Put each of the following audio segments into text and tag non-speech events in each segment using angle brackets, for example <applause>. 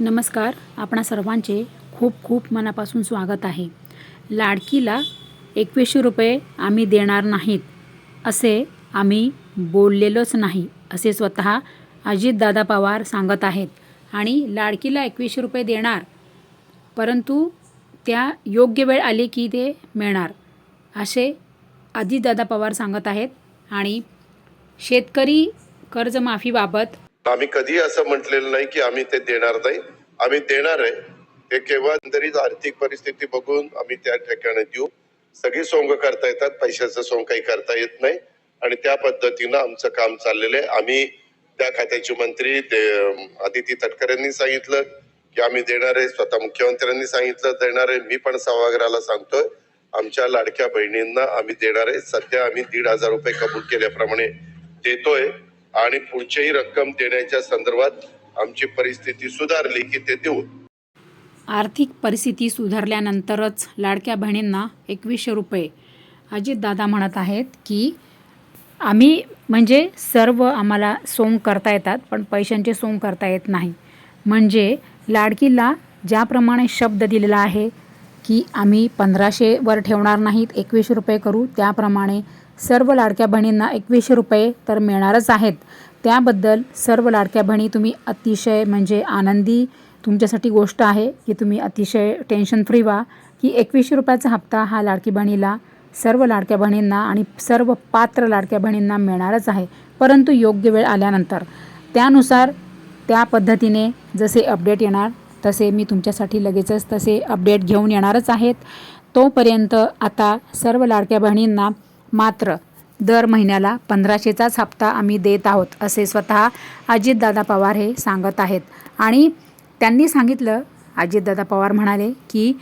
नमस्कार आपणा सर्वांचे खूप खूप मनापासून स्वागत आहे. लाडकीला एकवीसशे रुपये आम्ही देणार नाहीत असे आम्ही बोललेलोच नाही असे स्वतः अजितदादा पवार सांगत आहेत. आणि लाडकीला एकवीसशे रुपये देणार परंतु त्या योग्य वेळ आली की ते मिळणार असे अजितदादा पवार सांगत आहेत. आणि शेतकरी कर्जमाफीबाबत आम्ही कधी असं म्हटलेलं नाही की आम्ही ते देणार नाही. आम्ही देणार आहे. ते केव्हा तरी आर्थिक परिस्थिती बघून आम्ही त्या ठिकाणी देऊ. सगळी सोंग करता येतात. पैशाचं सोंग काही करता येत नाही. आणि त्या पद्धतीनं आमचं काम चाललेलं आहे. आम्ही त्या खात्याचे मंत्री ते आदिती तटकरेंनी सांगितलं की आम्ही देणार आहे. स्वतः मुख्यमंत्र्यांनी सांगितलं देणार आहे. मी पण सभागृहाला सांगतोय. आमच्या लाडक्या बहिणींना आम्ही देणार आहे. सध्या आम्ही दीड हजार रुपये कबूल केल्याप्रमाणे देतोय. आणि पुढचीही रक्कम देण्याच्या संदर्भात आमची परिस्थिती सुधारली की ते देऊ. आर्थिक परिस्थिती सुधारल्यानंतरच लाडक्या बहिणींना एकवीसशे रुपये. अजितदादा म्हणत आहेत की आम्ही म्हणजे सर्व आम्हाला सोंग करता येतात पण पैशांचे सोंग करता येत नाही. म्हणजे लाडकीला ज्याप्रमाणे शब्द दिलेला आहे की आम्ही पंधराशेवर ठेवणार नाहीत एकवीसशे रुपये करू. त्याप्रमाणे सर्व लाडक्या बहिणींना एकवीसशे रुपये तर मिळणारच आहेत. त्याबद्दल सर्व लाडक्या बहिणी तुम्ही अतिशय म्हणजे आनंदी तुमच्यासाठी गोष्ट आहे की तुम्ही अतिशय टेन्शन फ्री व्हा की एकवीसशे रुपयाचा हप्ता हा लाडकी बहिणीला सर्व लाडक्या बहिणींना आणि सर्व पात्र लाडक्या बहिणींना मिळणारच आहे. परंतु योग्य वेळ आल्यानंतर. त्यानुसार त्या पद्धतीने जसे अपडेट येणार तसे मी तुमच्यासाठी लगेचच तसे अपडेट घेऊन येणारच आहेत. तोपर्यंत आता सर्व लाडक्या बहिणींना मात्र दर महिन्याला पंधराशेचाच हप्ता आम्ही देत आहोत असे स्वतः अजितदादा पवार हे सांगत आहेत. आणि त्यांनी सांगितलं अजितदादा पवार म्हणाले की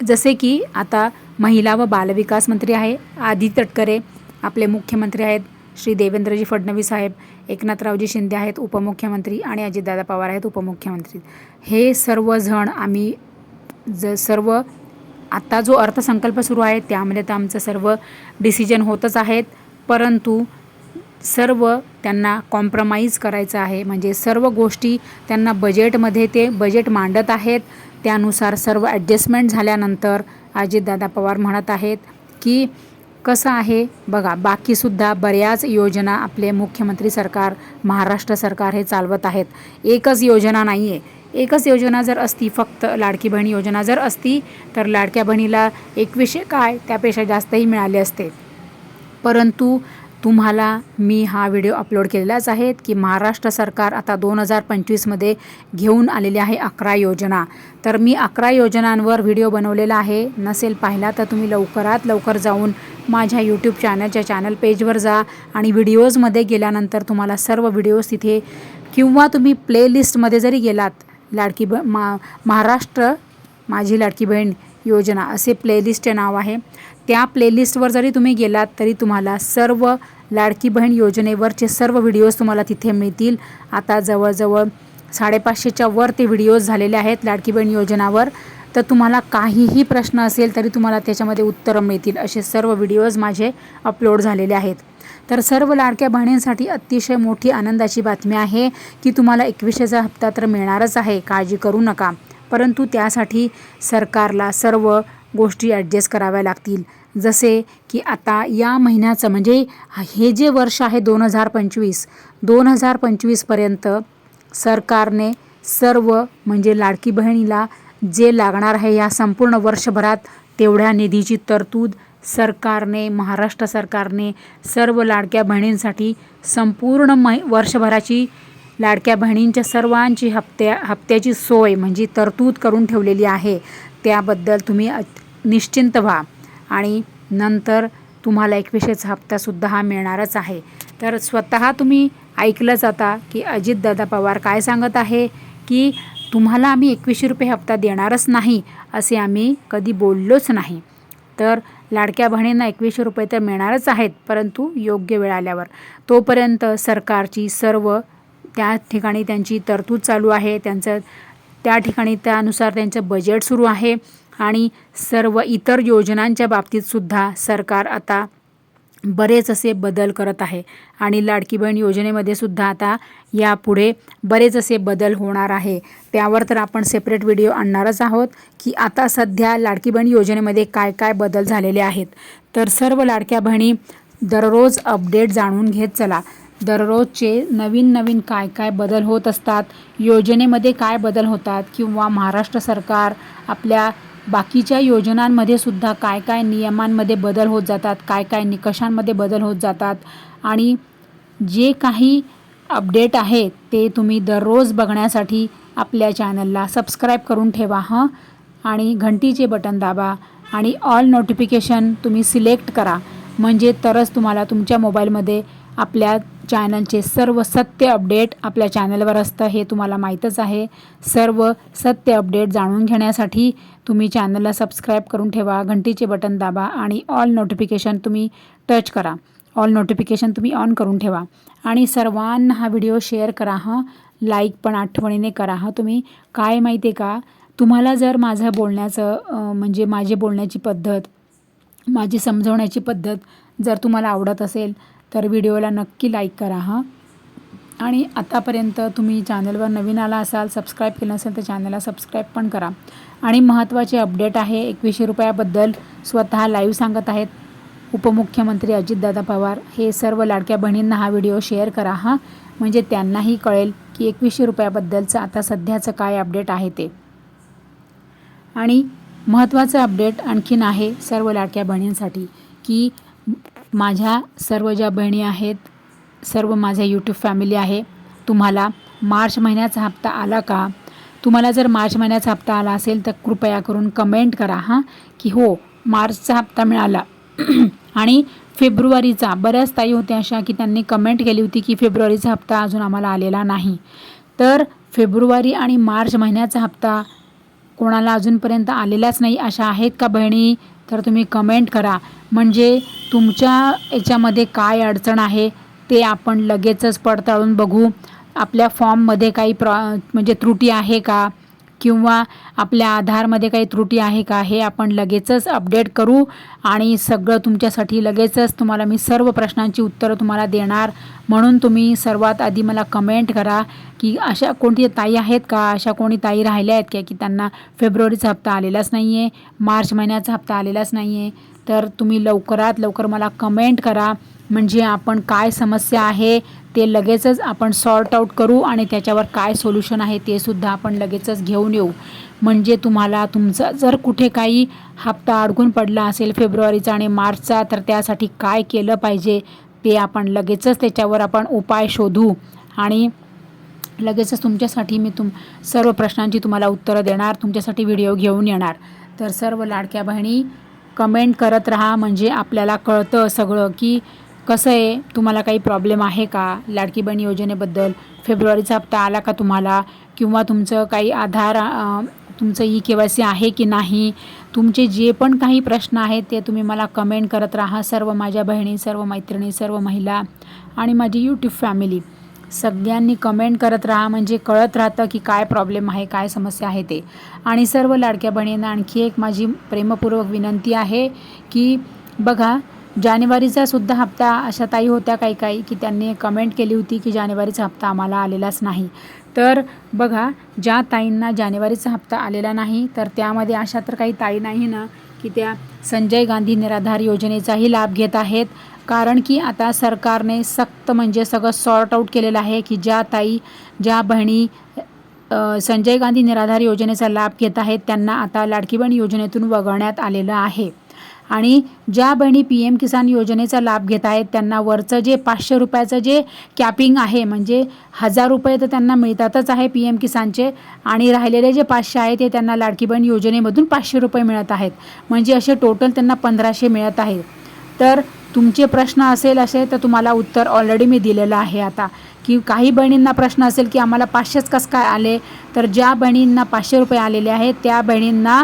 जसे की आता महिला व बालविकास मंत्री आहे आदी तटकरे आपले मुख्यमंत्री आहेत श्री देवेंद्रजी फडणवीस साहेब एकनाथरावजी शिंदे आहेत उपमुख्यमंत्री आणि अजितदादा पवार आहेत उपमुख्यमंत्री. हे सर्वजण आम्ही ज सर्व आत्ता जो अर्थसंकल्प सुरू आहे त्यामध्ये तर आमचं सर्व डिसिजन होतच आहेत. परंतु सर्व त्यांना कॉम्प्रमाइज करायचं आहे. म्हणजे सर्व गोष्टी त्यांना बजेटमध्ये ते बजेट मांडत आहेत. त्यानुसार सर्व ॲडजस्टमेंट झाल्यानंतर अजितदादा पवार म्हणत आहेत की कसं आहे? बघा बाकीसुद्धा बऱ्याच योजना आपले मुख्यमंत्री सरकार महाराष्ट्र सरकार हे चालवत आहेत. एकच योजना नाही आहे एकच योजना जर असती फक्त लाडकी बहीण योजना जर असती तर लाडक्या बहिणीला एकवीसशे काय? त्यापेक्षा जास्तही मिळाले असते. परंतु तुम्हाला मी हा व्हिडिओ अपलोड केलेलाच आहे की महाराष्ट्र सरकार आता दोन हजार पंचवीसमध्ये घेऊन आलेली आहे अकरा योजना. तर मी अकरा योजनांवर व्हिडिओ बनवलेला आहे. नसेल पाहिला तर तुम्ही लवकरात लवकर जाऊन माझ्या यूट्यूब चॅनलच्या चॅनल पेजवर जा आणि व्हिडिओजमध्ये गेल्यानंतर तुम्हाला सर्व व्हिडिओज तिथे किंवा तुम्ही प्लेलिस्टमध्ये जरी गेलात लाडकी ब मा महाराष्ट्र माझी लाडकी बहीण योजना असे प्लेलिस्टचे नाव आहे. त्या प्लेलिस्टवर जरी तुम्ही गेलात तरी तुम्हाला सर्व लाडकी बहीण योजनेवरचे सर्व व्हिडिओज तुम्हाला तिथे मिळतील. आता जवळजवळ साडेपाचशेच्या वर ते व्हिडिओज झालेले आहेत लाडकी बहीण योजनावर. तर तुम्हाला काहीही प्रश्न असेल तरी तुम्हाला त्याच्यामध्ये उत्तरं मिळतील. असे सर्व व्हिडिओज माझे अपलोड झालेले आहेत. तर सर्व लाडक्या बहिणींसाठी अतिशय मोठी आनंदाची बातमी आहे की तुम्हाला एकवीसशेचा हप्ता तर मिळणारच आहे. काळजी करू नका. परंतु त्यासाठी सरकारला सर्व गोष्टी ॲडजस्ट कराव्या लागतील. जसे की आता या महिन्याचं म्हणजे हे जे वर्ष आहे दोन हजार पंचवीस दोन हजार पंचवीसपर्यंत सरकारने सर्व म्हणजे लाडकी बहिणीला जे लागणार आहे या संपूर्ण वर्षभरात तेवढ्या निधीची तरतूद सरकारने महाराष्ट्र सरकारने सर्व लाडक्या बहिणींसाठी संपूर्ण मै वर्षभराची लाडक्या बहिणींच्या सर्वांची हप्त्या हप्त्याची सोय म्हणजे तरतूद करून ठेवलेली आहे. त्याबद्दल तुम्ही निश्चिंत व्हा. आणि नंतर तुम्हाला एकविशेचा हप्तासुद्धा हा मिळणारच आहे. तर स्वतः तुम्ही ऐकलं जाता की अजितदादा पवार काय सांगत आहे की तुम्हाला आम्ही एकवीसशे रुपये हप्ता देणारच नाही असे आम्ही कधी बोललोच नाही. तर लाडक्या बहिणींना एकवीसशे रुपये तर मिळणारच आहेत परंतु योग्य वेळ आल्यावर. तोपर्यंत सरकारची सर्व त्या ठिकाणी त्यांची तरतूद चालू आहे. त्यांचं त्या ठिकाणी त्यानुसार त्यांचं बजेट सुरू आहे. आणि सर्व इतर योजनांच्या बाबतीतसुद्धा सरकार आता बरेच असे बदल करत आहे. आणि लाडकी बहीण योजनेमध्ये सुद्धा आता यापुढे बरेच असे बदल होणार आहे. त्यावर तर आपण सेपरेट व्हिडिओ आणणारच आहोत की आता सध्या लाडकी बहीण योजनेमध्ये काय काय बदल झालेले आहेत. तर सर्व लाडक्या बहिणी दररोज अपडेट जाणून घेत चला. दररोजचे नवीन नवीन काय काय बदल होत असतात योजनेमध्ये काय बदल होतात किंवा महाराष्ट्र सरकार आपल्या बाकीच्या योजनांमध्ये सुद्धा काय काय नियमांमध्ये बदल होत जातात काय काय निकषांमध्ये बदल होत जातात आणि जे काही अपडेट आहे ते तुम्ही दररोज बघण्यासाठी आपल्या चॅनलला सबस्क्राईब करून ठेवा हं? आणि घंटीचे बटन दाबा आणि ऑल नोटिफिकेशन तुम्ही सिलेक्ट करा. म्हणजे तरच तुम्हाला तुमच्या मोबाईलमध्ये आपल्या चॅनलचे सर्व सत्य अपडेट आपल्या चॅनलवर असतं हे तुम्हाला माहीतच आहे. सर्व सत्य अपडेट जाणून घेण्यासाठी तुम्ही चॅनलला सबस्क्राईब करून ठेवा घंटीचे बटन दाबा आणि ऑल नोटिफिकेशन तुम्ही टच करा. ऑल नोटिफिकेशन तुम्ही ऑन करून ठेवा. आणि सर्वांना हा व्हिडिओ शेअर करा हां. लाईक पण आठवणीने करा हां. तुम्ही काय माहिती आहे का? तुम्हाला जर माझं बोलण्याचं म्हणजे माझी बोलण्याची पद्धत माझी समजवण्याची पद्धत जर तुम्हाला आवडत असेल तर व्हिडिओला नक्की लाईक करा हां. आणि आतापर्यंत तुम्ही चॅनलवर नवीन आला असाल सबस्क्राईब केलं असेल तर चॅनलला सबस्क्राईब पण करा. आणि महत्त्वाचे अपडेट आहे एकवीसशे रुपयाबद्दल स्वतः लाईव्ह सांगत आहेत उपमुख्यमंत्री अजितदादा पवार. हे सर्व लाडक्या बहिणींना हा व्हिडिओ शेअर करा हां. म्हणजे त्यांनाही कळेल की एकवीसशे रुपयाबद्दलचं आता सध्याचं काय अपडेट आहे ते. आणि महत्त्वाचं अपडेट आणखीन आहे सर्व लाडक्या बहिणींसाठी की माझ्या सर्व ज्या बहिणी आहेत सर्व माझ्या यूट्यूब फॅमिली आहे तुम्हाला मार्च महिन्याचा हप्ता आला का? तुम्हाला जर मार्च महिन्याचा हप्ता आला असेल तर कृपया करून कमेंट करा हां? की हो मार्चचा हप्ता मिळाला. <clears throat> आणि फेब्रुवारीचा बऱ्याच ताई होत्या अशा की त्यांनी कमेंट केली होती की फेब्रुवारीचा हप्ता अजून आम्हाला आलेला नाही. तर फेब्रुवारी आणि मार्च महिन्याचा हप्ता कोणाला अजूनपर्यंत आलेल्याच नाही अशा आहेत का बहिणी? तर तुम्ही कमेंट करा. म्हणजे तुमच्या याच्यामध्ये काय अडचण आहे ते आपण लगेचच पडताळून बघू. आपल्या फॉर्ममध्ये काही प्रॉ म्हणजे त्रुटी आहे का? किंवा आपल्या आधारमध्ये काही त्रुटी आहे का हे आपण लगेचच अपडेट करू आणि सगळं तुमच्यासाठी लगेचच तुम्हाला मी सर्व प्रश्नांची उत्तरं तुम्हाला देणार. म्हणून तुम्ही सर्वात आधी मला कमेंट करा की अशा कोणती ताई आहेत का अशा कोणी ताई राहिल्या आहेत का की त्यांना फेब्रुवारीचा हप्ता आलेलाच नाही आहे मार्च महिन्याचा हप्ता आलेलाच नाही आहे तर तुम्ही लवकरात लवकर मला कमेंट करा. म्हणजे आपण काय समस्या आहे ते लगेचच आपण सॉर्ट आऊट करू आणि त्याच्यावर काय सोल्युशन आहे ते सुद्धा आपण लगेचच घेऊन येऊ. म्हणजे तुम्हाला तुमचा जर कुठे काही हप्ता अडकून पडला असेल फेब्रुवारीचा आणि मार्चचा तर त्यासाठी काय केलं पाहिजे ते आपण लगेचच त्याच्यावर आपण उपाय शोधू. आणि लगेचच तुमच्यासाठी मी तुम सर्व प्रश्नांची तुम्हाला उत्तरं देणार तुमच्यासाठी व्हिडिओ घेऊन येणार. तर सर्व लाडक्या बहिणी कमेंट करत राहा म्हणजे आपल्याला कळतं सगळं की कसं आहे? तुम्हाला काही प्रॉब्लेम आहे का? लाडकी बहीण योजनेबद्दल? फेब्रुवारीचा हप्ता आला का तुम्हाला? किंवा तुमचं काही आधार तुमचं ई के वाय सी आहे की नाही? तुमचे जे पण काही प्रश्न आहेत ते तुम्ही मला कमेंट करत राहा. सर्व माझ्या बहिणी सर्व मैत्रिणी सर्व महिला आणि माझी यूट्यूब फॅमिली सगळ्यांनी कमेंट करत राहा. म्हणजे कळत राहतं की काय प्रॉब्लेम आहे काय समस्या आहे ते. आणि सर्व लाडक्या बहिणींना आणखी एक माझी प्रेमपूर्वक विनंती आहे की बघा जानेवारीचा सुद्धा हप्ता अशा ताई होत्या काही काही की त्यांनी कमेंट केली होती की जानेवारीचा हप्ता आम्हाला आलेलाच नाही. तर बघा ज्या ताईंना जानेवारीचा हप्ता आलेला नाही तर त्यामध्ये अशा तर काही ताई नाही ना की त्या संजय गांधी निराधार योजनेचाही लाभ घेत आहेत. कारण की आता सरकारने सक्त म्हणजे सगळं सॉर्ट आऊट केलेलं आहे की ज्या ताई ज्या बहिणी संजय गांधी निराधार योजनेचा लाभ घेत आहेत त्यांना आता लाडकी बहीण योजनेतून वगळण्यात आलेलं आहे. आणि ज्या बहिणी पी एम किसान योजनेचा लाभ घेत आहेत त्यांना वरचं जे पाचशे रुपयाचं जे कॅपिंग आहे म्हणजे हजार रुपये तर त्यांना मिळतातच आहे पी एम किसानचे आणि राहिलेले जे पाचशे आहे ते त्यांना लाडकी बहीण योजनेमधून पाचशे रुपये मिळत आहेत. म्हणजे असे टोटल त्यांना पंधराशे मिळत आहेत. तर तुमचे प्रश्न असेल असे तर तुम्हाला उत्तर ऑलरेडी मी दिलेलं आहे आता. की काही बहिणींना प्रश्न असेल की आम्हाला पाचशेच कसं काय आले तर ज्या बहिणींना पाचशे रुपये आलेले आहेत त्या बहिणींना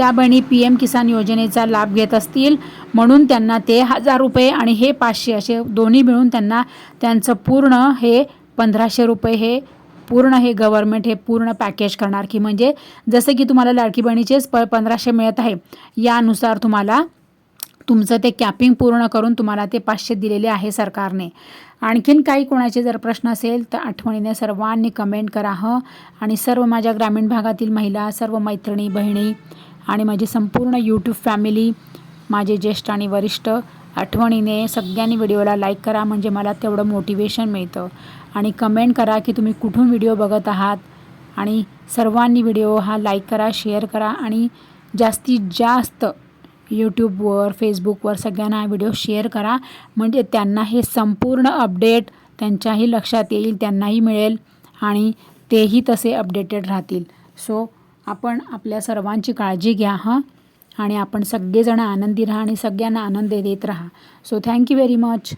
त्या बहिणी पी एम किसान योजनेचा लाभ घेत असतील. म्हणून त्यांना ते हजार रुपये आणि हे पाचशे असे दोन्ही मिळून त्यांना त्यांचं पूर्ण हे पंधराशे रुपये हे पूर्ण हे गव्हर्मेंट हे पूर्ण पॅकेज करणार की म्हणजे जसं की तुम्हाला लाडकी बहिणीचेच प पंधराशे मिळत आहे. यानुसार तुम्हाला तुमचं ते कॅपिंग पूर्ण करून तुम्हाला ते पाचशे दिलेले आहे सरकारने. आणखीन काही कोणाचे जर प्रश्न असेल तर आठवणीने सर्वांनी कमेंट करा हं. आणि सर्व माझ्या ग्रामीण भागातील महिला सर्व मैत्रिणी बहिणी आणि माझी संपूर्ण यूट्यूब फॅमिली माझे ज्येष्ठ आणि वरिष्ठ आठवणीने सगळ्यांनी व्हिडिओला लाईक करा म्हणजे मला तेवढं मोटिवेशन मिळतं. आणि कमेंट करा की तुम्ही कुठून व्हिडिओ बघत आहात. आणि सर्वांनी व्हिडिओ हा लाईक करा शेअर करा आणि जास्तीत जास्त यूट्यूबवर फेसबुकवर सगळ्यांना हा व्हिडिओ शेअर करा. म्हणजे त्यांना हे संपूर्ण अपडेट त्यांच्याही लक्षात येईल त्यांनाही मिळेल आणि तेही तसे अपडेटेड राहतील. सो आपण आपल्या सर्वांची काळजी घ्या हां? आणि आपण सगळेजण आनंदी राहा आणि सगळ्यांना आनंद देत राहा. So thank you very much